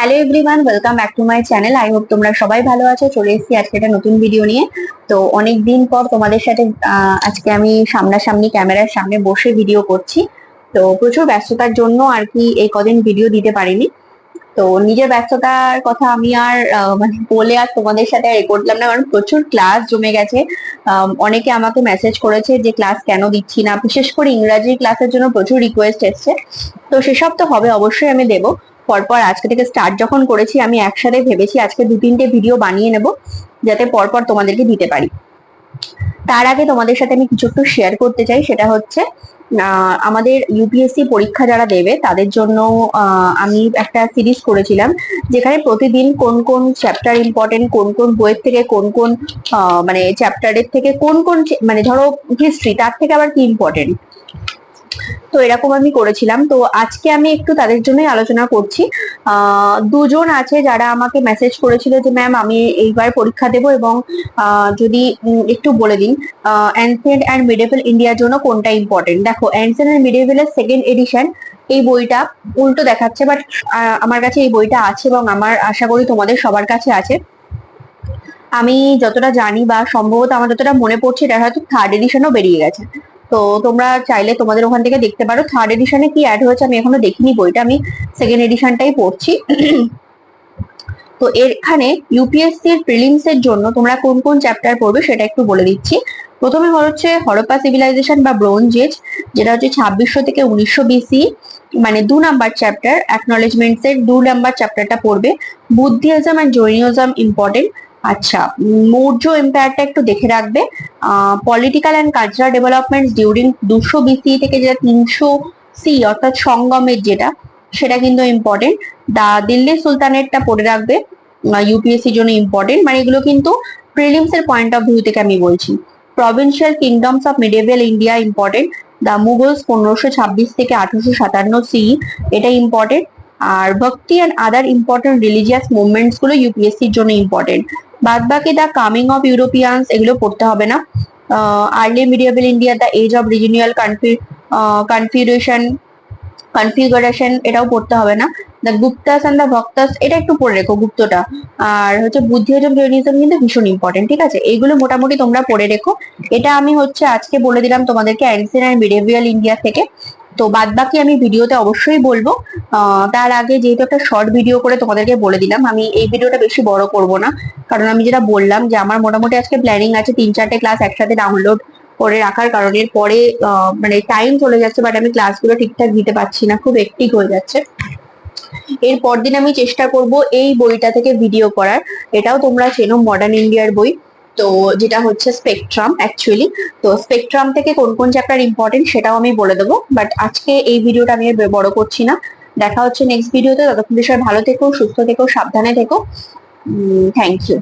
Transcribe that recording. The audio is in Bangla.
Hello everyone welcome back to my channel I hope তোমরা সবাই ভালো আছো। চলে এসেছি আজকে একটা নতুন ভিডিও নিয়ে। তো অনেক দিন পর তোমাদের সাথে আজকে আমি সামনাসামনি ক্যামেরার সামনে বসে ভিডিও করছি। তো প্রচুর ব্যস্ততার জন্য আর কি এই কদিন ভিডিও দিতে পারিনি। তো নিজের ব্যস্ততার কথা আমি আর মানে বলে আর তোমাদের সাথে এ করলাম না। কারণ প্রচুর ক্লাস জমে গেছে। অনেকে আমাকে মেসেজ করেছে যে ক্লাস কেন দিচ্ছি না। বিশেষ করে ইংরাজি ক্লাসের জন্য প্রচুর রিকোয়েস্ট এসছে। তো সেসব তো হবে, অবশ্যই আমি দেবো। পরপর আজকে থেকে স্টার্ট যখন করেছি, আমি একসাথে ভেবেছি আজকে দু তিনটে ভিডিও বানিয়ে নেব, যাতে পরপর তোমাদেরকে দিতে পারি। তার আগে তোমাদের সাথে আমি কিছু একটু শেয়ার করতে চাই, সেটা হচ্ছে আমাদের ইউপিএসসি পরীক্ষা যারা দেবে, তাদের জন্য আমি একটা সিরিজ করেছিলাম, যেখানে প্রতিদিন কোন কোন চ্যাপ্টার ইম্পর্টেন্ট কোন কোন বইয়ের থেকে কোন কোন মানে চ্যাপ্টারের থেকে কোন কোন মানে ধরো হিস্ট্রি তার থেকে আবার কি ইম্পর্টেন্ট তো এরকম আমি করেছিলাম। তো আজকে আমি একটু তাদের জন্যই আলোচনা করছি। দুজন আছে যারা আমাকে মেসেজ করেছিল যে ম্যাম আমি এইবার পরীক্ষা দেব এবং যদি একটু বলে দিন অ্যানসেন্ট অ্যান্ড মিডেভেল ইন্ডিয়ার জন্য কোনটা ইম্পর্টেন্ট দেখো অ্যানসেন্ট অ্যান্ড মিডেভেলের সেকেন্ড এডিশন এই বইটা উল্টো দেখাচ্ছে বাট আমার কাছে এই বইটা আছে এবং আমার আশা করি তোমাদের সবার কাছে আছে। আমি যতটা জানি বা সম্ভবত আমার যতটা মনে পড়ছে, এটা হয়তো থার্ড এডিশনও বেরিয়ে গেছে। তো তোমরা চাইলে তোমাদের ওখান থেকে দেখতে পারো। থার্ড এডিশনে কি অ্যাড হয়েছে আমি এখনও দেখিনি বইটা, আমি সেকেন্ড এডিশনটাই পড়ছি। তো এখানে ইউপিএসসি এর প্রিলিমস এর জন্য তোমরা কোন কোন চ্যাপ্টার পড়বে সেটা একটু বলে দিচ্ছি। প্রথমে হচ্ছে হরপ্পা সিভিলাইজেশন বা ব্রোঞ্জ এজ যেটা হচ্ছে ছাব্বিশশো থেকে উনিশশো বিসি মানে দু নাম্বার চ্যাপ্টার অ্যাকনলেজমেন্টস এর দু নাম্বার চ্যাপ্টারটা পড়বে। বুদ্ধিজম অ্যান্ড জৈনিজম ইম্পর্টেন্ট আচ্ছা মৌর্য এম্পায়ারটা একটু দেখে রাখবে। Political and cultural development during দুশো বিসি থেকে যেটা তিনশো সি অর্থাৎ সঙ্গমের যেটা, সেটা কিন্তু ইম্পর্টেন্ট দা, দিল্লি সুলতানেরটা পড়ে রাখবে ইউপিএসসির জন্য ইম্পর্টেন্ট মানে এগুলো কিন্তু প্রিলিমস এর পয়েন্ট অফ ভিউ থেকে আমি বলছি। Provincial kingdoms of medieval India important the Mughals পনেরোশো ছাব্বিশ থেকে আঠারোশো সাতান্ন সি এটা important R bhakti and other important religious মুভমেন্টসগুলো ইউপিএসসির জন্য ইম্পর্টেন্ট বাদ বাকি দ্য কামিং অফ ইউরোপিয়ানস এগুলো পড়তে হবে না। Early medieval India the age of regional configuration configuration এটাও পড়তে হবে না। The Guptas and the Bhaktas, এটা একটু পড়ে রেখো গুপ্তটা। আর হচ্ছে বুদ্ধি বুদ্ধিজম জৈনিজম কিন্তু ভীষণ ইম্পর্টেন্ট ঠিক আছে? এইগুলো মোটামুটি তোমরা পড়ে রেখো। এটা আমি হচ্ছে আজকে বলে দিলাম তোমাদেরকে অ্যান্সিয়েন্ট অ্যান্ড মিডেভিয়াল ইন্ডিয়া থেকে। তো বাদ বাকি আমি ভিডিওতে অবশ্যই বলব। তার আগে যেহেতু একটা শর্ট ভিডিও করে তোমাদেরকে বলে দিলাম, আমি এই ভিডিওটা বেশি বড় করব না। কারণ আমি যেটা বললাম যে আমার মোটামুটি আজকে প্ল্যানিং আছে তিন চারটে ক্লাস একসাথে ডাউনলোড করে রাখার কারণে পরে মানে টাইম চলে যাচ্ছে বাট আমি ক্লাসগুলো ঠিকঠাক দিতে পারছি না, খুব একটিক হয়ে যাচ্ছে। এর পরদিন আমি চেষ্টা করব এই বইটা থেকে ভিডিও করার। এটাও তোমরা চেনো মডার্ন ইন্ডিয়ার বই। তো যেটা হচ্ছে স্পেকট্রাম অ্যাকচুয়ালি তো স্পেকট্রাম থেকে কোন কোন চ্যাপ্টার ইম্পর্টেন্ট সেটাও আমি বলে দেবো। বাট আজকে এই ভিডিওটা আমি বড় করছি না। দেখা হচ্ছে নেক্সট ভিডিওতে ততক্ষণ বিষয় ভালো থেকো, সুস্থ থেকো, সাবধানে থেকো। Thank you